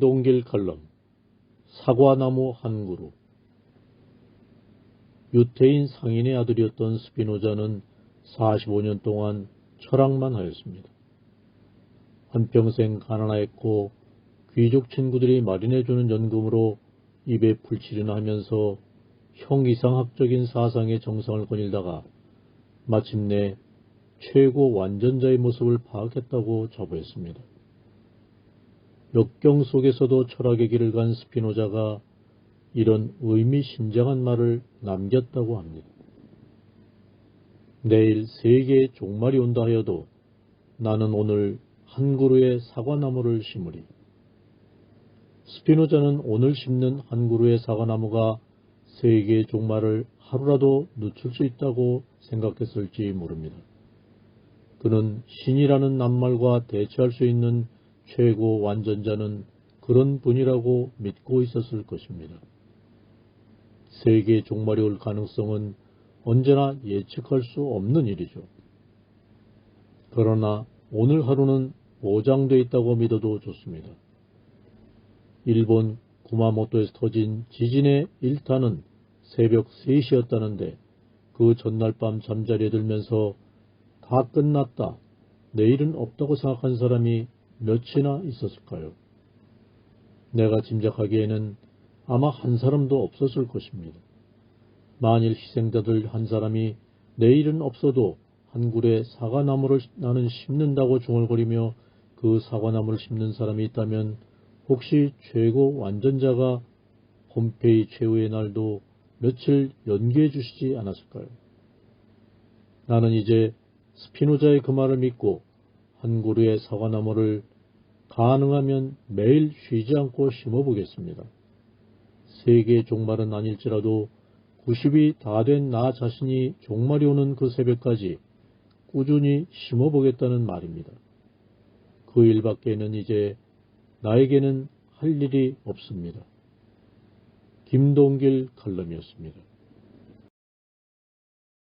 동길 칼럼 사과나무 한 그루 유태인 상인의 아들이었던 스피노자는 45년 동안 철학만 하였습니다. 한평생 가난하였고 귀족 친구들이 마련해주는 연금으로 입에 풀칠이나 하면서 형 이상학적인 사상의 정상을 거닐다가 마침내 최고 완전자의 모습을 파악했다고 자부했습니다. 역경 속에서도 철학의 길을 간 스피노자가 이런 의미심장한 말을 남겼다고 합니다. 내일 세계의 종말이 온다 하여도 나는 오늘 한 그루의 사과나무를 심으리. 스피노자는 오늘 심는 한 그루의 사과나무가 세계의 종말을 하루라도 늦출 수 있다고 생각했을지 모릅니다. 그는 신이라는 낱말과 대체할 수 있는 최고 완전자는 그런 분이라고 믿고 있었을 것입니다. 세계 종말이 올 가능성은 언제나 예측할 수 없는 일이죠. 그러나 오늘 하루는 보장되어 있다고 믿어도 좋습니다. 일본 구마모토에서 터진 지진의 일탄은 새벽 3시였다는데 그 전날 밤 잠자리에 들면서 다 끝났다. 내일은 없다고 생각한 사람이 몇이나 있었을까요? 내가 짐작하기에는 아마 한 사람도 없었을 것입니다. 만일 희생자들 한 사람이 내일은 없어도 한 굴에 사과나무를 나는 심는다고 중얼거리며 그 사과나무를 심는 사람이 있다면 혹시 최고 완전자가 홈페이 최후의 날도 며칠 연기해 주시지 않았을까요? 나는 이제 스피노자의 그 말을 믿고 한 그루의 사과나무를 가능하면 매일 쉬지 않고 심어보겠습니다. 세계의 종말은 아닐지라도 90이 다 된 나 자신이 종말이 오는 그 새벽까지 꾸준히 심어보겠다는 말입니다. 그 일밖에는 이제 나에게는 할 일이 없습니다. 김동길 칼럼이었습니다.